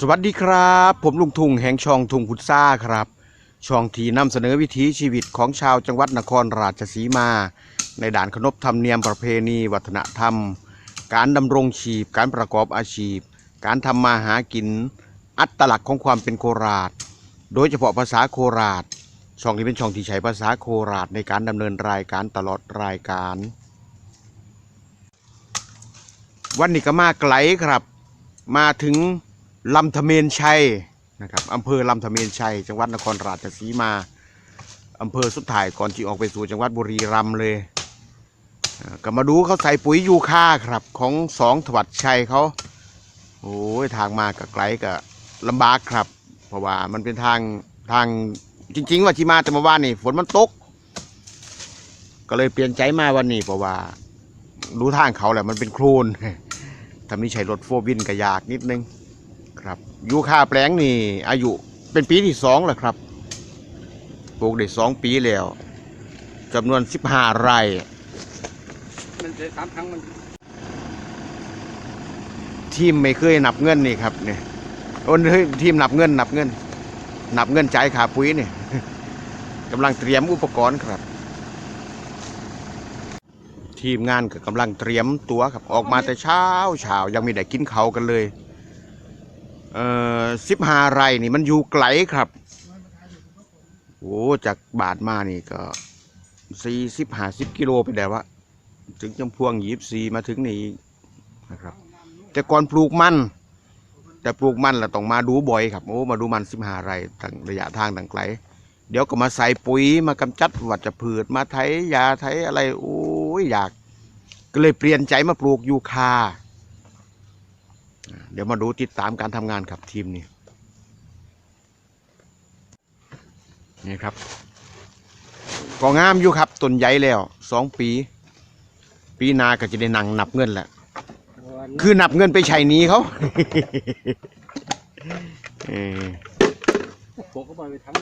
สวัสดีครับ ผมลุงทุงแห่งช่องทุงพุทซ่าครับ ช่องที่นำเสนอวิถีชีวิตของชาวจังหวัดนครราชสีมา ในด่านขนบธรรมเนียมประเพณี วัฒนธรรม การดำรงชีพ การประกอบอาชีพ การทำมาหากิน อัตลักษณ์ของความเป็นโคราช โดยเฉพาะภาษาโคราช ช่องนี้เป็นช่องที่ใช้ภาษาโคราชในการดำเนินรายการตลอดรายการ วันนี้ก็มาไกลครับ มาถึง ลำธเมนชัยนะครับอำเภอลำธเมนชัย จังหวัดนครราชสีมาอำเภอสุดท้ายก่อนที่ออกไปสู่จังหวัดบุรีรัมย์เลยก็มาดูเขาใส่ปุ๋ยยูค่าครับ ของสองถวัดชัยเขาโอ้ยทางมาก็ไกลก็ลำบากครับ เพราะว่ามันเป็นทางทางจริง ๆ ว่าที่มาแต่เมื่อวานนี่ฝนมันตก ก็เลยเปลี่ยนใจมาวันนี้เพราะว่า รู้ทางเขาแหละมันเป็นโคลนทำนี้ใช้รถโฟร์วินก็ยากนิดนึง ครับยูคาแปลงนี่ อายุเป็นปีที่สองแล้วครับปลูกได้สองปีแล้วจำนวนสิบห้าไร่มันจะสามครั้งมันทีมไม่เคยนับเงินนี่ครับเนี่ยโอ้เฮ้ยทีมนับเงิน นับเงิน นับเงินจ่ายขาปุ๋ยเนี่ยกำลังเตรียมอุปกรณ์ครับ ทีมงานก็กำลังเตรียมตัวครับออกมาแต่เช้าเช้ายังไม่ได้กินเขาวกันเลย เอ่อสิบห้าไร่นี่มันอยู่ไกลครับโอ้จากบาทมานี่ก็สี่สิบห้าสิบกิโลไปแล้ววะถึงจำพวงยีบซีมาถึงนี่นะครับ แต่ก่อนปลูกมัน แต่ปลูกมันเราต้องมาดูบ่อยครับโอ้มาดูมันสิบห้าไร่ตั้งระยะทางต่างไกล เดี๋ยวก็มาใส่ปุ๋ยมากำจัดวัชพืชมาไถยาไถอะไรโอ้ยอยาก ก็เลยเปลี่ยนใจมาปลูกยูคา เดี๋ยวมาดูติดตามการทำงานครับทีมนี้นี่ครับก็งามอยู่ครับต้นใหญ่แล้วสองปี ปีหนาก็จะได้นั่งนับเงินแหละคือนับเงินไปใช้หนี้เขาเออโขกเข้าไปไปทั้ง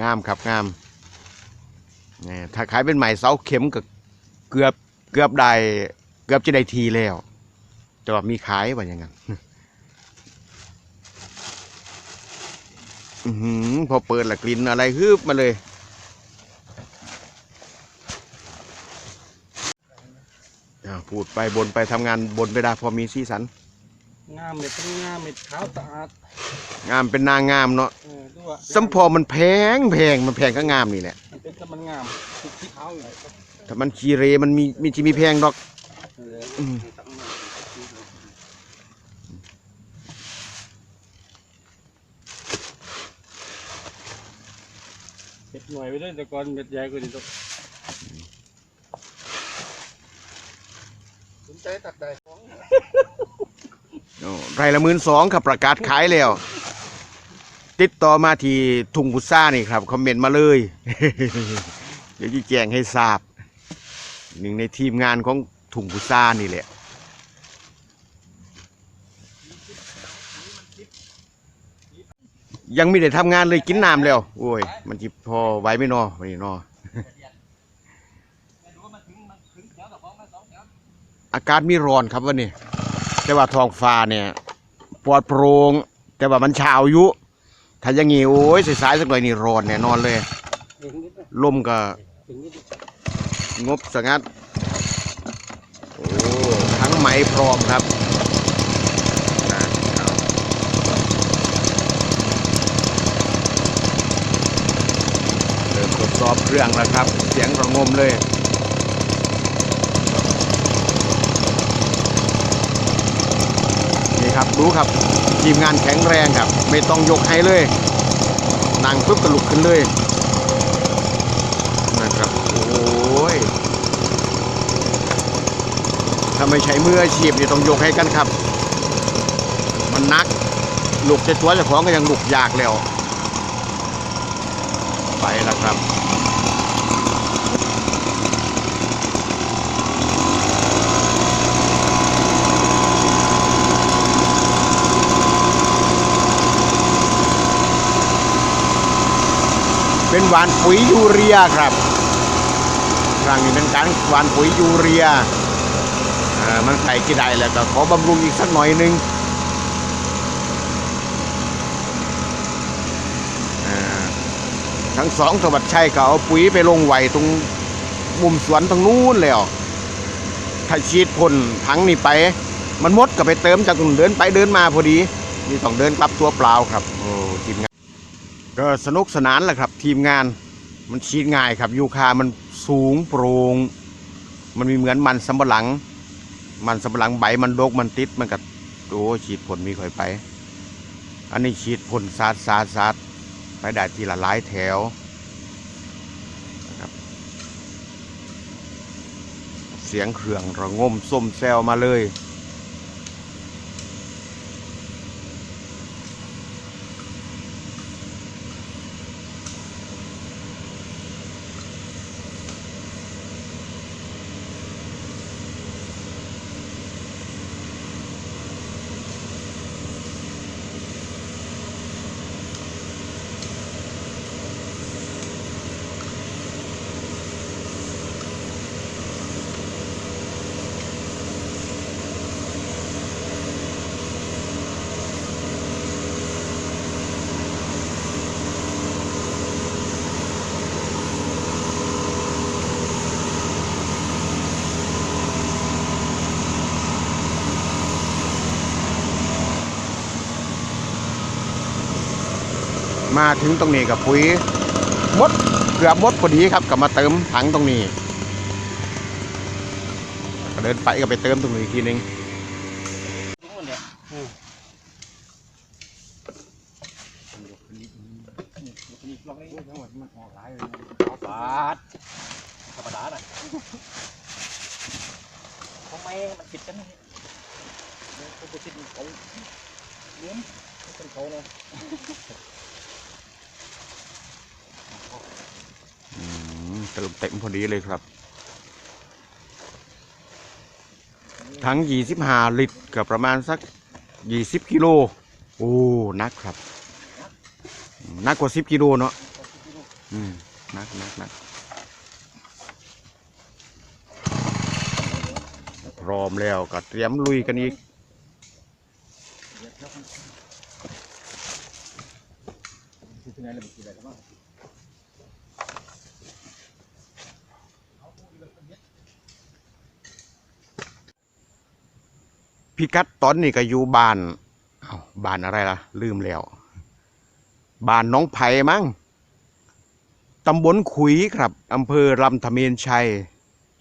งามครับงามนี่ถ้าขายเป็นใหม่เสาเข็มก็เกือบเกือบได้ เกือบจะได้ทีแล้ว แต่ว่ามีขายว่าอย่างนั้นอื้อหือพอเปิดละกลิ่นอะไรฮึบมาเลยอ่าพูดไปบนไปทำงานบนไปได้พอมีสีสัน งามเม็ดเป็นงามเม็ดขาวสะอาดงามเป็นนางงามเนาะเออดูว่าสัมพอมันแพงแพงมันแพงก็งามนี่แหละมันเป็นแต่มันงามติดที่เท้าอยู่ถ้ามันคีเรมันมีมีที่มีแพงดอก เม็ดหน่วยไปด้วยแต่ก่อนเม็ดใหญ่กว่านี้ต้องสนใจตัดได้ของโอ้ไรละหมื่นสองครับประกาศขายแล้ว ติดต่อมาที่ทุงพุซ่านี่ครับ คอมเมนต์มาเลย เดี๋ยวจะแจ้งให้ทราบหนึ่งในทีมงานของ ทุงพุซ่านี่แหละยังไม่ได้ทำงานเลยกินน้ำแล้วโอ้ย มันจิพอไหว้ไม่นอไม่นออากาศมีร้อนครับวันนี้ แต่ว่าท้องฟ้าเนี่ยปลอดโปร่งแต่ว่ามันเช้าอยู่ถ้าอย่างงี้โอ้ยสายๆสักหน่อยนี่ร้อนแน่นอนเลย ลมก็งบสงัด ไหมพร้อมครับเริ่มทดสอบเครื่องแล้วครับ เสียงระงมเลยนี่ครับดูครับทีมงานแข็งแรงครับ ไม่ต้องยกให้เลยนั่งปุ๊บก็ลุกขึ้นเลยนะครับโอ้ยาไม่ใช้มืออาชีพนี่ต้องยกให้กันครับ มันนักลุกจะตัวจะของก็ยังลุกยากแล้ว ไปแล้วครับเป็นหวานปุ๋ยยูเรียครับ ครั้งนี้เป็นการหวานปุ๋ยยูเรีย มันไข่กี่ได้แล้วก็ขอบำรุงอีกสักหน่อยนึงทั้งสองสวัสดิ์ชัยก็เอาปุ๋ยไปลงไว้ตรงมุมสวนตรงนู้นแล้วถ้าฉีดพ่นถังนี่ไป มันมดก็ไปเติมจากตรงเดินไปเดินมาพอดีนี่ต้องเดินกลับตัวเปล่าครับโอ้ทีมงานก็สนุกสนานแหละครับ ทีมงานมันฉีดง่ายครับยูคามันสูงโปร่งมันมีเหมือนมันสำปะหลัง มันสำปะหลังใบมันโดกมันติดมันกัดโอ้ฉีดผลมีค่อยไป อันนี้ฉีดผลซาดซาดซาดไปได้ทีละหลายแถวนะครับเสียงเครื่องระงมส้มแซวมาเลย มาถึงตรงนี้กับปุ๋ยหมดเกือบหมดพอดีครับกลับมาเติมถังตรงนี้ก็เดินไปก็ไปเติมตรงนี้อีกทีนึงทุกคนเนี่ยอืมนี่ลองให้ทั้งหมดมันออกหลายเลยเอาบาทธรรมดาน่ะทำไมมันผิดกันนะเขาไปคิดเขาเลี้ยงเป็นเขาเลย อืม เติมเต็มพอดีเลยครับ ทั้ง 25 ลิตรกับประมาณสัก 20 กิโล โอ้นักครับนักกว่า 10 กิโลเนาะอืมนักนักนักพร้อมแล้วก็เตรียมลุยกันอีกอที่ไหนเลยกี่แบบบ้าง พิกัดตอนนี้ก็อยู่บ้านเอ้าบ้านอะไรล่ะ ลืมแล้ว บ้านน้องไผ่มั้งตำบลขุยครับอำเภอลำธเมนชัย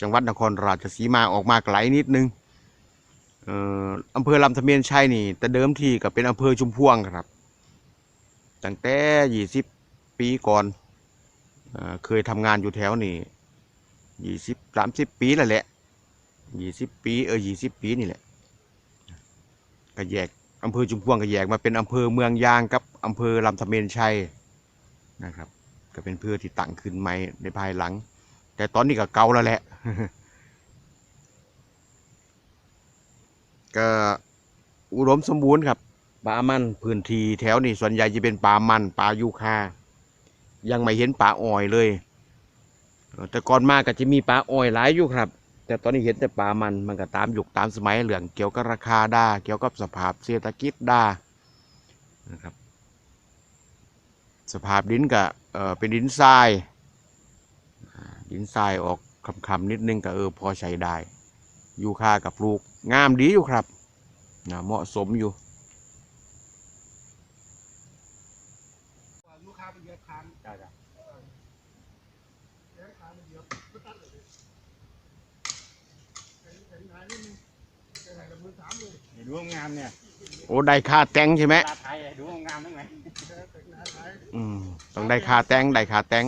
จังหวัดนครราชสีมาออกมาไกลนิดนึงอ่ออำเภอลำธเมนชัยนี่ แต่เดิมทีก็เป็นอำเภอชุมพวงครับ ตั้งแต่ยี่สิบปีก่อนเออเคยทำงานอยู่แถวนี่ยี่สิบสามสิบปีแล้วแหละยี่สิบปีเออยี่สิบปีนี่แหละ ก็แยกอำเภอชุมพวงก็แยกมาเป็นอำเภอเมืองยางกับอำเภอลำธเมนชัยนะครับ ก็เป็นเพื่อที่ตั้งขึ้นใหม่ในภายหลัง แต่ตอนนี้ก็เก่าแล้วแหละก็อุดมสมบูรณ์ครับป่ามันพื้นที่แถวนี้ส่วนใหญ่จะเป็นป่ามันป่ายูคายังไม่เห็นป่าอ้อยเลย แต่ก่อนมาก็จะมีป่าอ้อยหลายอยู่ครับ แต่ตอนนี้เห็นแต่ป่ามันมันก็ตามยุคตามสมัยเรื่องเกี่ยวกับราคาได้เกี่ยวกับสภาพเศรษฐกิจได้นะครับสภาพดินก็เออเป็นดินทรายอ่าดินทรายออกคำๆนิดนึงก็เออพอใช้ได้ยูคากับปลูกงามดีอยู่ครับนะเหมาะสมอยู่ลูกค้าเป็นเยอะทานจ้าจ้าเยอะทานมันเยอะก็ตั ดเลยเห็นเห็นหายนิดนึงเห็นหายกับมือสามเลยเห็นดูงามเนี่ยโอ้ได้ค่าแต่งใช่ไหมตาไทยดูงามได้ไหมอืมต้องได้ค่าแต่งได้ค่าแต่ง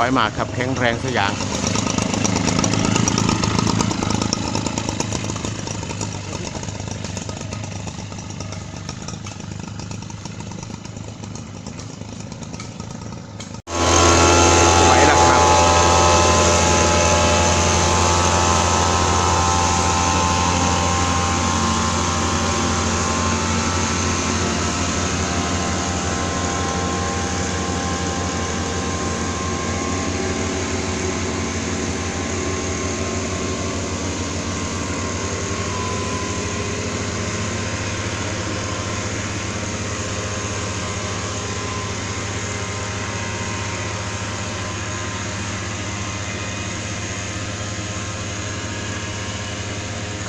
สบายมากครับแข็งแรงสักอย่าง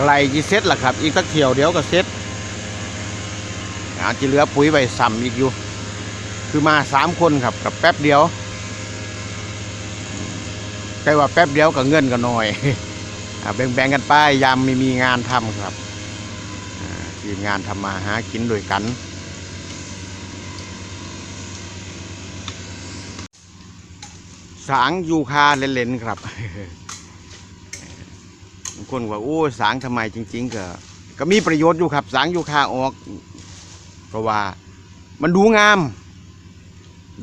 ไกลจีเซ็ตล่ะครับ อีกสักเที่ยวเดียวก็เซ็ตอาจจะเหลือปุ๋ยไว้ซ้ำอีกอยู่ คือมาสามคนครับกับแป๊บเดียวใกล้ว่าแป๊บเดียวกับเงินก็น้อยอ่าแบ่งๆกันไปยามไม่มีงานทำครับทีมงานทำมาหากินด้วยกันสางยูคาเล่นๆครับางคนว่าโอ้สางทำไมจริง ๆ ก็ ก็มีประโยชน์อยู่ครับ สางยูคาออก เพราะว่ามันดูงาม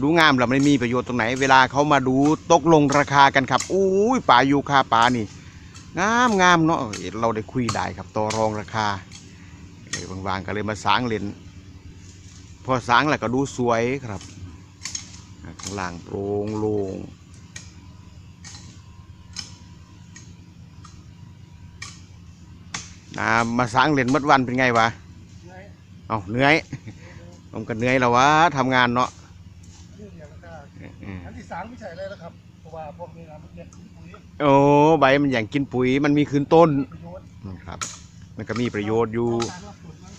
ดูงามแล้วไม่มีประโยชน์ตรงไหน เวลาเขามาดูตกลงราคากันครับอู้ยป่ายูคาป่านี่ งามงามเนาะเราได้คุยได้ครับต่อรองราคาบางๆก็เลยมาสางเลนพอสางแล้วก็ดูสวยครับข้างล่างโปร่งโล่ง นะมาสางเล่นเมื่อวันเป็นไงวะไงเอาเหนื่อยผมก็เหนื่อยแล้ววะทำงานเนาะนี่เนี่ยมันก็อืมอันที่สามไม่ใช่เลยนะครับเพราะว่าพวกนี้นะมันเรียกปุ๋ยโอ้ใบมันอย่างกินปุ๋ยมันมีคืนต้นประโยชน์นะครับ มันก็มีประโยชน์อยู่การว่าปุ๋ยมัน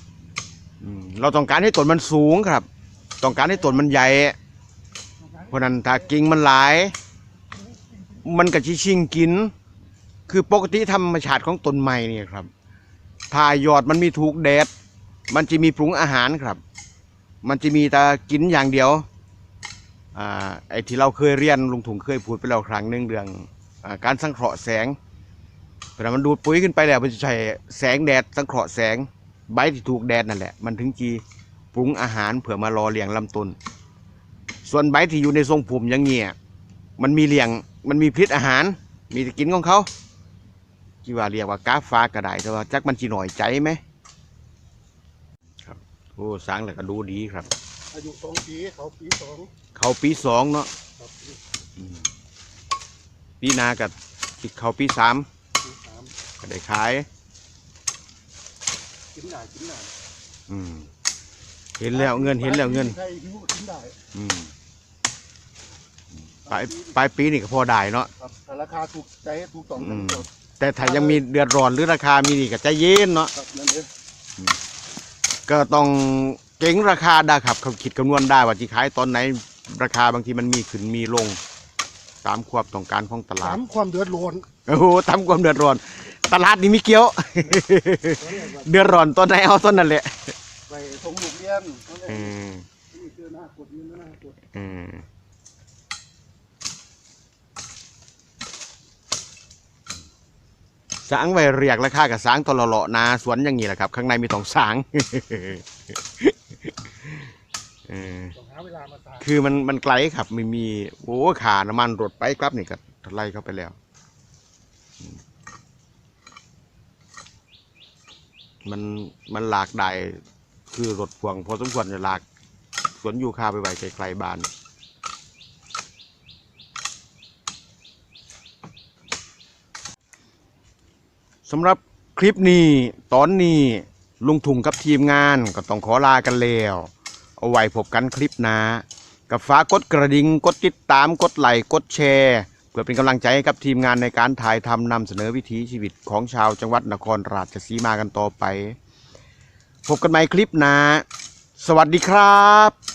อืมเราต้องการให้ต้นมันสูงครับ ต้องการให้ต้นมันใหญ่เพราะนั้นถ้ากิ่งมันหลาย มันก็ชิชิงกิน คือปกติธรรมชาติของต้นไม้เนี่ยครับ ถ้ายอดมันมีถูกแดด มันจะมีปรุงอาหารครับ มันจะมีแต่กินอย่างเดียวอ่าไอ้ที่เราเคยเรียนลุงถุงเคยพูดไปแล้วครั้งหนึ่งเรื่องอการสังเคราะห์แสงแต่มันดูดปุ๋ยขึ้นไปแล้วมันจะใช้แสงแดดสังเคราะห์แสงใบที่ถูกแดดนั่นแหละ มันถึงจีปรุงอาหารเผื่อมารอเลี้ยงลำต้น ส่วนใบที่อยู่ในทรงผมอย่างเงี้ยมันมีเลี้ยงมันมีพิษอาหาร มีต่กินของเขา ที่ว่าเรียกว่ากาฟ้าก็ได้แต่ว่าจักมันจีหน่อยใจไหมครับโอ้สร้างแล้วก็ดูดีครับ อายุสองปีเขาปีสองเขาปีสองเนาะครับอืมปีหนากับเขาปีสามปีสามก็ได้ขาย กินได้กินได้อืมเห็นแล้วเงินเห็นแล้วเงิน ใครหิวก็กินได้อืมปลายปลายปีนี่ก็พอได้เนาะ ครับแต่ราคาถูกใจถูกต้องอืกันมหมด แต่ถ้ายังมีเดือดร้อนหรือราคามีนี่ก็ใจเย็นเนาะครับนั่นเองก็ต้องเก่งราคาได้ครับเขาคิดคำนวณได้ว่าจะขายตอนไหนราคาบางทีมันมีขึ้นมีลง ตามความต้องการของตลาสาดมความเดือดร้อนโอ้โหตามความเดือดร้อน ตลาดนี่มีเกี้ยว เดือดร้อนตอนไหนเอาตอนนั้นแหละไปส่งลูกเรียนนั่นเออืงมนี่คือหน้ากดนี่หน้ากดอืม สางไว้เรียกราคากับสางตลอเลาะนาสวนอย่างนี้แหละครับ ข้างในมีตองสางคือมันมันไกลครับไม่มีโอ้ขาน้ำมันรถไปครับนี่ก็ไล่เข้าไปแล้วมมันมันหลากได้คือรถพ่วงพอสมควรจะหลากสวนยูคาไปไว้ไกลๆบ้าน สำหรับคลิปนี้ตอนนี้ลุงถุงกับทีมงานก็ต้องขอลากันแล้ว เอาไว้พบกันคลิปหน้ากับฝากกดกระดิ่งกดติดตามกดไลค์กดแชร์ เพื่อเป็นกำลังใจให้กับทีมงานในการถ่ายทำนำเสนอวิถีชีวิตของชาวจังหวัดนครราชสีมากันต่อไป พบกันใหม่คลิปหน้าสวัสดีครับ